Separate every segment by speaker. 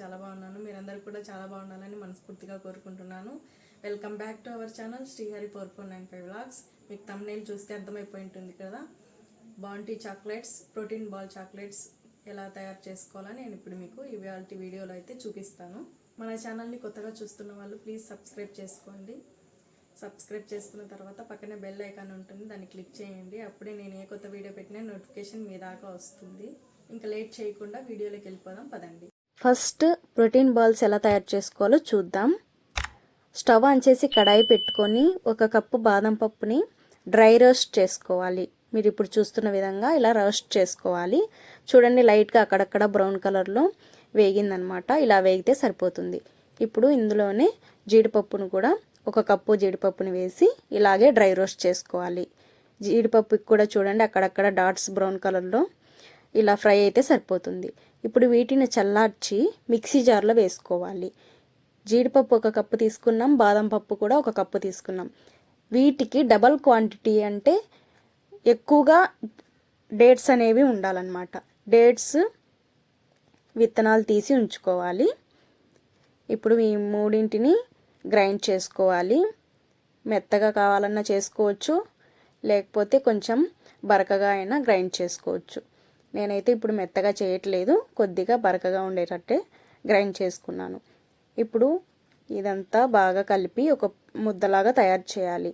Speaker 1: చాలా బాగున్నాను. మీరందరూ కూడా చాలా బాగుండాలని మనస్ఫూర్తిగా కోరుకుంటున్నాను. Welcome back to our channel Srihari four four nine five vlogs మీకు తమ్నేల్ చూస్తే అర్థమైపోయి ఉంటుంది కదా? Bounty chocolates protein ball chocolates ఎలా తయారు చేసుకోవాలని నేను ఇప్పుడు మీకు ఇవాళ వీడియోలో అయితే చూపిస్తాను. మన ఛానల్ని కొత్తగా చూస్తున్న వాళ్ళు ప్లీజ్ సబ్స్క్రైబ్ చేసుకోండి. సబ్స్క్రైబ్ చేసుకున్న తర్వాత పక్కనే బెల్ ఐకాన్ ఉంటుంది. దాన్ని క్లిక్ చేయండి. అప్పుడే నేను ఏ కొత్త వీడియో పెట్టినా నోటిఫికేషన్ మీ దాకా వస్తుంది. ఇంకా లేట్ చేయకుండా వీడియోలోకి వెళ్ళిపోదాం. పదండి.
Speaker 2: ఫస్ట్ ప్రోటీన్ బాల్స్ ఎలా తయారు చేసుకోవాలో చూద్దాం. స్టవ్ ఆన్ చేసి కడాయి పెట్టుకొని ఒక కప్పు బాదం పప్పుని డ్రై రోస్ట్ చేసుకోవాలి. మీరు ఇప్పుడు చూస్తున్న విధంగా ఇలా రోస్ట్ చేసుకోవాలి. చూడండి లైట్గా అక్కడక్కడ బ్రౌన్ కలర్లో వేగిందనమాట. ఇలా వేగితే సరిపోతుంది. ఇప్పుడు ఇందులోనే జీడిపప్పును కూడా ఒక కప్పు జీడిపప్పుని వేసి ఇలాగే డ్రై రోస్ట్ చేసుకోవాలి. జీడిపప్పుకి కూడా చూడండి అక్కడక్కడ డాట్స్ బ్రౌన్ కలర్లో ఇలా ఫ్రై అయితే సరిపోతుంది. ఇప్పుడు వీటిని చల్లార్చి మిక్సీ జార్లో వేసుకోవాలి. జీడిపప్పు ఒక కప్పు తీసుకున్నాం బాదం పప్పు కూడా ఒక కప్పు తీసుకున్నాం. వీటికి డబల్ క్వాంటిటీ అంటే ఎక్కువగా డేట్స్ అనేవి ఉండాలన్నమాట. డేట్స్ విత్తనాలు తీసి ఉంచుకోవాలి. ఇప్పుడు ఈ మూడింటిని గ్రైండ్ చేసుకోవాలి. మెత్తగా కావాలన్నా చేసుకోవచ్చు. లేకపోతే కొంచెం బరకగా అయినా గ్రైండ్ చేసుకోవచ్చు. నేనైతే ఇప్పుడు మెత్తగా చేయట్లేదు. కొద్దిగా బరకగా ఉండేటట్టే గ్రైండ్ చేసుకున్నాను. ఇప్పుడు ఇదంతా బాగా కలిపి ఒక ముద్దలాగా తయారు చేయాలి.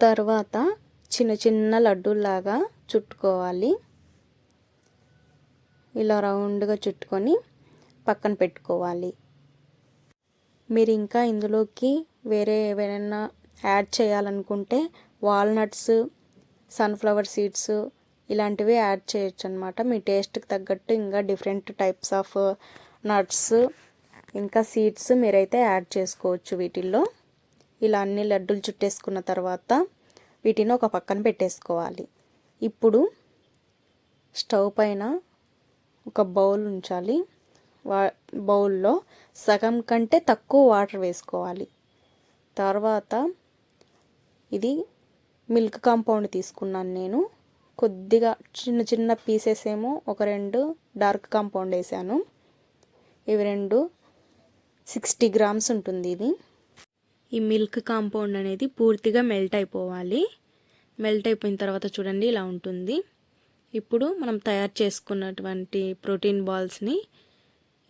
Speaker 2: తర్వాత చిన్న చిన్న లడ్డూలాగా చుట్టుకోవాలి. ఇలా రౌండ్గా చుట్టుకొని పక్కన పెట్టుకోవాలి. మీరు ఇంకా ఇందులోకి వేరే ఏవైనా యాడ్ చేయాలనుకుంటే వాల్నట్స్ సన్ఫ్లవర్ సీడ్స్ ఇలాంటివి యాడ్ చేయొచ్చు అనమాట మీ టేస్ట్కి తగ్గట్టు ఇంకా డిఫరెంట్ టైప్స్ ఆఫ్ నట్స్ ఇంకా సీడ్స్ మీరైతే యాడ్ చేసుకోవచ్చు వీటిల్లో. ఇలా అన్ని లడ్డూలు చుట్టేసుకున్న తర్వాత వీటిని ఒక పక్కన పెట్టేసుకోవాలి. ఇప్పుడు స్టవ్ పైన ఒక బౌల్ ఉంచాలి. వా బౌల్లో సగం కంటే తక్కువ వాటర్ వేసుకోవాలి. తర్వాత ఇది మిల్క్ కాంపౌండ్ తీసుకున్నాను నేను. కొద్దిగా చిన్న చిన్న పీసెస్ ఏమో ఒక రెండు డార్క్ కాంపౌండ్ వేసాను. ఇవి రెండు సిక్స్టీ గ్రామ్స్ ఉంటుంది ఇది. ఈ మిల్క్ కాంపౌండ్ అనేది పూర్తిగా మెల్ట్ అయిపోవాలి. మెల్ట్ అయిపోయిన తర్వాత చూడండి ఇలా ఉంటుంది. ఇప్పుడు మనం తయారు చేసుకున్నటువంటి ప్రోటీన్ బాల్స్ని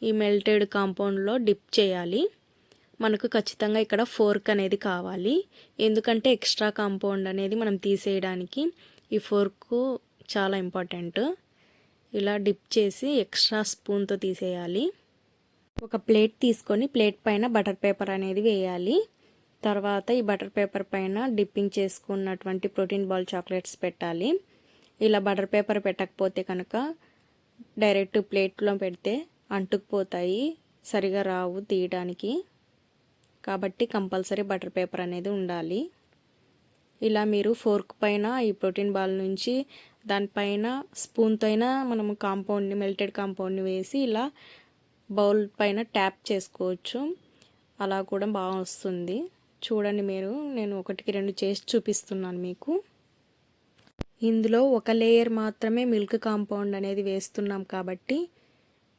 Speaker 2: ఈ మెల్టెడ్ కాంపౌండ్లో డిప్ చేయాలి. మనకు ఖచ్చితంగా ఇక్కడ ఫోర్క్ అనేది కావాలి. ఎందుకంటే ఎక్స్ట్రా కాంపౌండ్ అనేది మనం తీసేయడానికి ఈ ఫోర్క్ చాలా ఇంపార్టెంట్. ఇలా డిప్ చేసి ఎక్స్ట్రా స్పూన్తో తీసేయాలి. ఒక ప్లేట్ తీసుకొని ప్లేట్ పైన బటర్ పేపర్ అనేది వేయాలి. తర్వాత ఈ బటర్ పేపర్ పైన డిప్పింగ్ చేసుకున్నటువంటి ప్రోటీన్ బాల్ చాక్లెట్స్ పెట్టాలి. ఇలా బటర్ పేపర్ పెట్టకపోతే కనుక డైరెక్ట్ ప్లేట్లో పెడితే అంటుకుపోతాయి. సరిగా రావు తీయడానికి. కాబట్టి కంపల్సరీ బటర్ పేపర్ అనేది ఉండాలి. ఇలా మీరు ఫోర్క్ పైన ఈ ప్రోటీన్ బాల్ నుంచి దానిపైన స్పూన్తో అయినా మనం కాంపౌండ్ని మెల్టెడ్ కాంపౌండ్ని వేసి ఇలా బౌల్ పైన ట్యాప్ చేసుకోవచ్చు. అలా కూడా బాగా వస్తుంది. చూడండి మీరు నేను ఒకటికి రెండు చేసి చూపిస్తున్నాను మీకు. ఇందులో ఒక లేయర్ మాత్రమే మిల్క్ కాంపౌండ్ అనేది వేస్తున్నాం కాబట్టి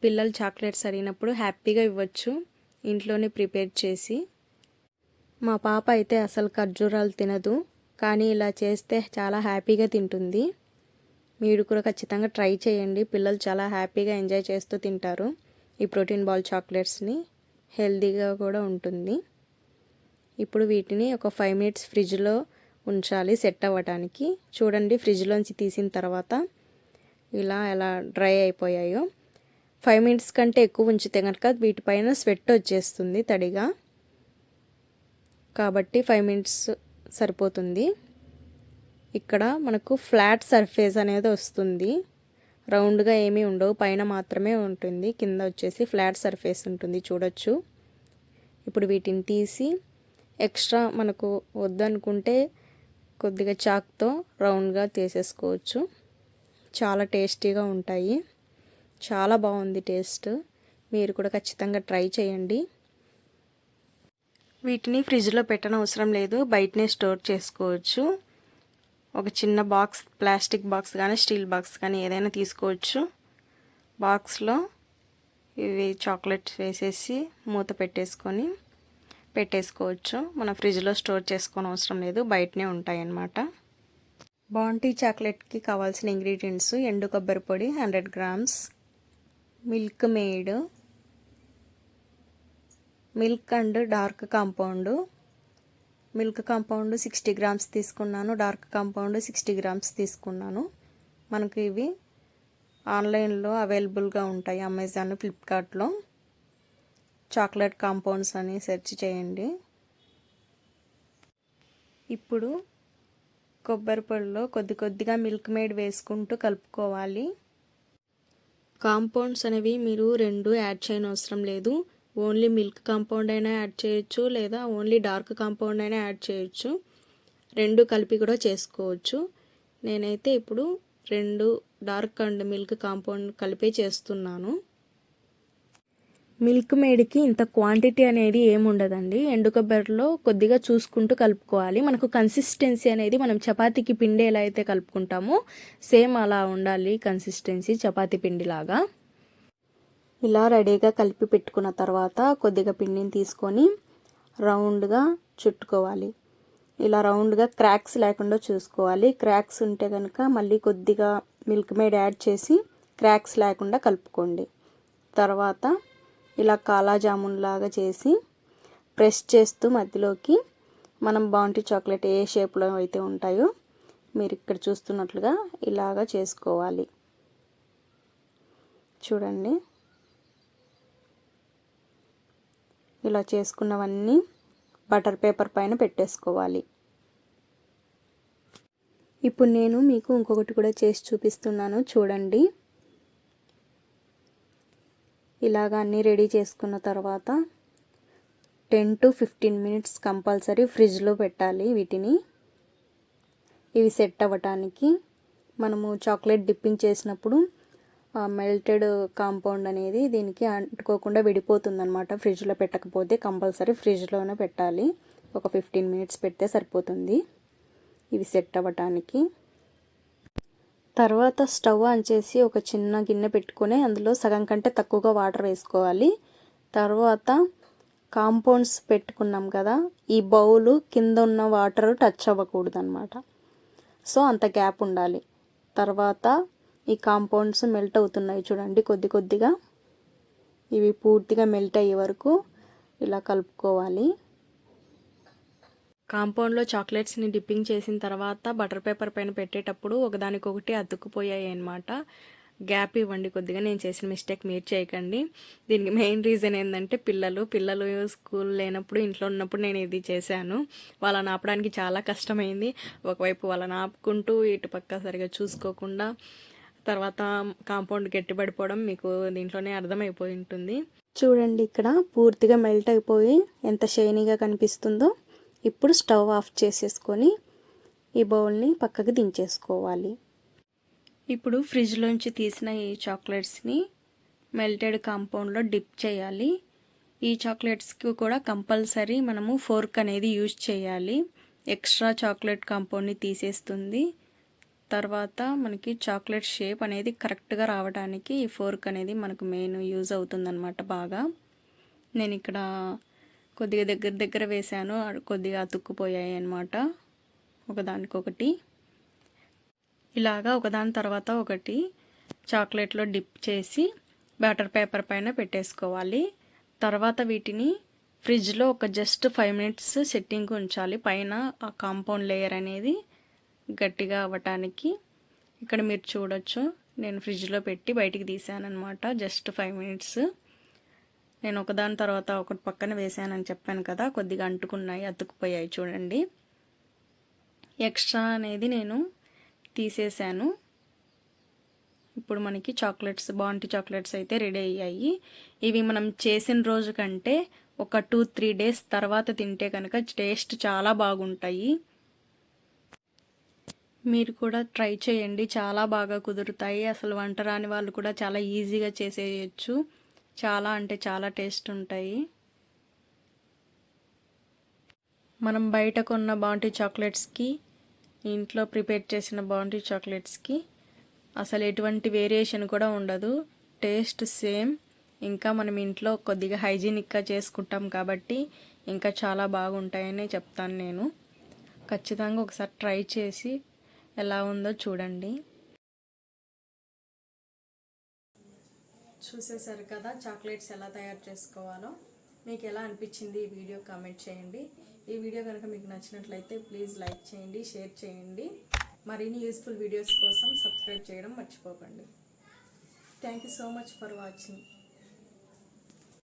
Speaker 2: పిల్లలు చాక్లెట్స్ అడిగినప్పుడు హ్యాపీగా ఇవ్వచ్చు. ఇంట్లోనే ప్రిపేర్ చేసి. మా పాప అయితే అసలు ఖర్జూరాలు తినదు. కానీ ఇలా చేస్తే చాలా హ్యాపీగా తింటుంది. మీరు కూడా ఖచ్చితంగా ట్రై చేయండి. పిల్లలు చాలా హ్యాపీగా ఎంజాయ్ చేస్తూ తింటారు. ఈ ప్రోటీన్ బాల్ చాక్లెట్స్ని హెల్తీగా కూడా ఉంటుంది. ఇప్పుడు వీటిని ఒక ఫైవ్ మినిట్స్ ఫ్రిడ్జ్లో ఉంచాలి సెట్ అవ్వడానికి చూడండి ఫ్రిడ్జ్లోంచి తీసిన తర్వాత ఇలా ఎలా డ్రై అయిపోయాయో. ఫైవ్ మినిట్స్ కంటే ఎక్కువ ఉంచితే కనుక వీటిపైన స్వెట్ వచ్చేస్తుంది తడిగా. కాబట్టి ఫైవ్ మినిట్స్ సరిపోతుంది. ఇక్కడ మనకు ఫ్లాట్ సర్ఫేస్ అనేది వస్తుంది. రౌండ్గా ఏమీ ఉండవు. పైన మాత్రమే ఉంటుంది. కింద వచ్చేసి ఫ్లాట్ సర్ఫేస్ ఉంటుంది. చూడొచ్చు. ఇప్పుడు వీటిని తీసి ఎక్స్ట్రా మనకు వద్దనుకుంటే కొద్దిగా చాక్తో రౌండ్గా తీసేసుకోవచ్చు. చాలా టేస్టీగా ఉంటాయి. చాలా బాగుంది టేస్ట్. మీరు కూడా ఖచ్చితంగా ట్రై చేయండి. వీటిని ఫ్రిడ్జ్లో పెట్టనవసరం లేదు. బయటనే స్టోర్ చేసుకోవచ్చు. ఒక చిన్న బాక్స్ ప్లాస్టిక్ బాక్స్ కానీ స్టీల్ బాక్స్ కానీ ఏదైనా తీసుకోవచ్చు. బాక్స్లో ఇవి చాక్లెట్స్ వేసేసి మూత పెట్టేసుకొని పెట్టేసుకోవచ్చు. మన ఫ్రిడ్జ్లో స్టోర్ చేసుకోని అవసరం లేదు. బయటనే ఉంటాయన్నమాట. బాంటీ చాక్లెట్కి కావాల్సిన ఇంగ్రీడియంట్స్ ఎండు కొబ్బరి పొడి hundred grams Milkmaid milk and dark compound. Milk compound sixty grams తీసుకున్నాను డార్క్ కాంపౌండ్ సిక్స్టీ గ్రామ్స్ తీసుకున్నాను. మనకు ఇవి ఆన్లైన్లో అవైలబుల్గా ఉంటాయి అమెజాన్ ఫ్లిప్కార్ట్లో. చాక్లెట్ కాంపౌండ్స్ అని సెర్చ్ చేయండి. ఇప్పుడు కొబ్బరి పొడిలో కొద్ది కొద్దిగా మిల్క్ మేడ్ వేసుకుంటూ కలుపుకోవాలి. కాంపౌండ్స్ అనేవి మీరు రెండు యాడ్ చేయని అవసరం లేదు. ఓన్లీ మిల్క్ కాంపౌండ్ అయినా యాడ్ చేయొచ్చు లేదా ఓన్లీ డార్క్ కాంపౌండ్ అయినా యాడ్ చేయొచ్చు. రెండు కలిపి కూడా చేసుకోవచ్చు. నేనైతే ఇప్పుడు రెండు డార్క్ అండ్ మిల్క్ కాంపౌండ్ కలిపే చేస్తున్నాను. మిల్క్ మేడ్కి ఇంత క్వాంటిటీ అనేది ఏముండదండి ఎండు కొబ్బరిలో కొద్దిగా చూసుకుంటూ కలుపుకోవాలి. మనకు కన్సిస్టెన్సీ అనేది మనం చపాతీకి పిండి ఎలా అయితే కలుపుకుంటామో. సేమ్ అలా ఉండాలి కన్సిస్టెన్సీ చపాతీ పిండిలాగా. ఇలా రెడీగా కలిపి పెట్టుకున్న తర్వాత కొద్దిగా పిండిని తీసుకొని రౌండ్గా చుట్టుకోవాలి. ఇలా రౌండ్గా క్రాక్స్ లేకుండా చూసుకోవాలి. క్రాక్స్ ఉంటే కనుక మళ్ళీ కొద్దిగా మిల్క్ మేడ్ యాడ్ చేసి క్రాక్స్ లేకుండా కలుపుకోండి. తర్వాత ఇలా కాలాజామున్ లాగా చేసి ప్రెస్ చేస్తూ మధ్యలోకి మనం బాంటీ చాక్లెట్ ఏ షేప్లో అయితే ఉంటాయో మీరు ఇక్కడ చూస్తున్నట్లుగా ఇలాగా చేసుకోవాలి. చూడండి. ఇలా చేసుకున్నవన్నీ బటర్ పేపర్ పైన పెట్టేసుకోవాలి. ఇప్పుడు నేను మీకు ఇంకొకటి కూడా చేసి చూపిస్తున్నాను. చూడండి. ఇలాగ అన్నీ రెడీ చేసుకున్న తర్వాత ten to fifteen minutes compulsory ఫ్రిడ్జ్లో పెట్టాలి వీటిని. ఇవి సెట్ అవ్వటానికి మనము చాక్లెట్ డిప్పింగ్ చేసినప్పుడు మెల్టెడ్ కాంపౌండ్ అనేది దీనికి అంటుకోకుండా విడిపోతుందనమాట ఫ్రిడ్జ్లో పెట్టకపోతే కంపల్సరీ ఫ్రిడ్జ్లోనే పెట్టాలి. ఒక ఫిఫ్టీన్ మినిట్స్ పెడితే సరిపోతుంది. ఇవి సెట్ అవ్వటానికి. తర్వాత స్టవ్ ఆన్ చేసి ఒక చిన్న గిన్నె పెట్టుకొని అందులో సగం కంటే తక్కువగా వాటర్ వేసుకోవాలి. తర్వాత కాంపౌండ్స్ పెట్టుకున్నాం కదా ఈ బౌలు కింద ఉన్న వాటర్ టచ్ అవ్వకూడదు అనమాట సో అంత గ్యాప్ ఉండాలి. తర్వాత ఈ కాంపౌండ్స్ మెల్ట్ అవుతున్నాయి చూడండి కొద్ది కొద్దిగా. ఇవి పూర్తిగా మెల్ట్ అయ్యే వరకు ఇలా కలుపుకోవాలి. కాంపౌండ్లో చాక్లెట్స్ని డిప్పింగ్ చేసిన తర్వాత బటర్ పేపర్ పైన పెట్టేటప్పుడు ఒకదానికొకటి అతుక్కుపోయాయి అనమాట గ్యాప్ ఇవ్వండి కొద్దిగా నేను చేసిన మిస్టేక్ మీరు చేయకండి. దీనికి మెయిన్ రీజన్ ఏంటంటే పిల్లలు పిల్లలు స్కూల్ లేనప్పుడు ఇంట్లో ఉన్నప్పుడు నేను ఇది చేశాను. వాళ్ళని ఆపడానికి చాలా కష్టమైంది. ఒకవైపు వాళ్ళని ఆపుకుంటూ ఇటు పక్క సరిగా చూసుకోకుండా తర్వాత కాంపౌండ్ గట్టిపడిపోవడం మీకు దీంట్లోనే అర్థమైపోయి ఉంటుంది. చూడండి ఇక్కడ పూర్తిగా మెల్ట్ అయిపోయి ఎంత షైనీగా కనిపిస్తుందో. ఇప్పుడు స్టవ్ ఆఫ్ చేసేసుకొని ఈ బౌల్ని పక్కకి దించేసుకోవాలి. ఇప్పుడు ఫ్రిడ్జ్లోంచి తీసిన ఈ చాక్లెట్స్ని మెల్టెడ్ కాంపౌండ్లో డిప్ చేయాలి. ఈ చాక్లెట్స్కి కూడా కంపల్సరీ మనము ఫోర్క్ అనేది యూజ్ చేయాలి. ఎక్స్ట్రా చాక్లెట్ కాంపౌండ్ని తీసేస్తుంది. తర్వాత మనకి చాక్లెట్ షేప్ అనేది కరెక్ట్గా రావడానికి ఈ ఫోర్క్ అనేది మనకు మెయిన్ యూజ్ అవుతుందన్నమాట బాగా. నేను ఇక్కడ కొద్దిగా దగ్గర దగ్గర వేసాను కొద్దిగా అతుక్కుపోయాయి అనమాట ఒకదానికొకటి. ఇలాగా ఒకదాని తర్వాత ఒకటి చాక్లెట్లో డిప్ చేసి బ్యాటర్ పేపర్ పైన పెట్టేసుకోవాలి. తర్వాత వీటిని ఫ్రిడ్జ్లో ఒక జస్ట్ ఫైవ్ మినిట్స్ సెట్టింగ్ ఉంచాలి. పైన ఆ కాంపౌండ్ లేయర్ అనేది గట్టిగా అవ్వటానికి. ఇక్కడ మీరు చూడొచ్చు. నేను ఫ్రిడ్జ్లో పెట్టి బయటికి తీసాను అనమాట జస్ట్ ఫైవ్ మినిట్స్. నేను ఒకదాని తర్వాత ఒకటి పక్కన వేసానని చెప్పాను కదా కొద్దిగా అంటుకున్నాయి అతుక్కుపోయాయి చూడండి. ఎక్స్ట్రా అనేది నేను తీసేసాను ఇప్పుడు మనకి చాక్లెట్స్ బాంటి చాక్లెట్స్ అయితే రెడీ అయ్యాయి. ఇవి మనం చేసిన రోజు కంటే ఒక టూ త్రీ డేస్ తర్వాత తింటే కనుక టేస్ట్ చాలా బాగుంటాయి. మీరు కూడా ట్రై చేయండి చాలా బాగా కుదురుతాయి. అసలు వంట రాని వాళ్ళు కూడా చాలా ఈజీగా చేసేయచ్చు. చాలా అంటే చాలా టేస్ట్ ఉంటాయి. మనం బయట కొన్న బాంటీ చాక్లెట్స్కి ఇంట్లో ప్రిపేర్ చేసిన బాంటీ చాక్లెట్స్కి అసలు ఎటువంటి వేరియేషన్ కూడా ఉండదు. Taste same. ఇంకా మనం ఇంట్లో కొద్దిగా హైజీనిక్గా చేసుకుంటాం కాబట్టి ఇంకా చాలా బాగుంటాయని చెప్తాను నేను. ఖచ్చితంగా ఒకసారి ట్రై చేసి ఎలా ఉందో చూడండి.
Speaker 1: చూసేసారు కదా చాక్లెట్స్ ఎలా తయారు చేసుకోవాలో. మీకు ఎలా అనిపించింది ఈ వీడియో కామెంట్ చేయండి. ఈ వీడియో కనుక మీకు నచ్చినట్లయితే ప్లీజ్ లైక్ చేయండి షేర్ చేయండి. మరిన్ని యూస్ఫుల్ వీడియోస్ కోసం సబ్స్క్రైబ్ చేయడం మర్చిపోకండి. Thank you so much for watching.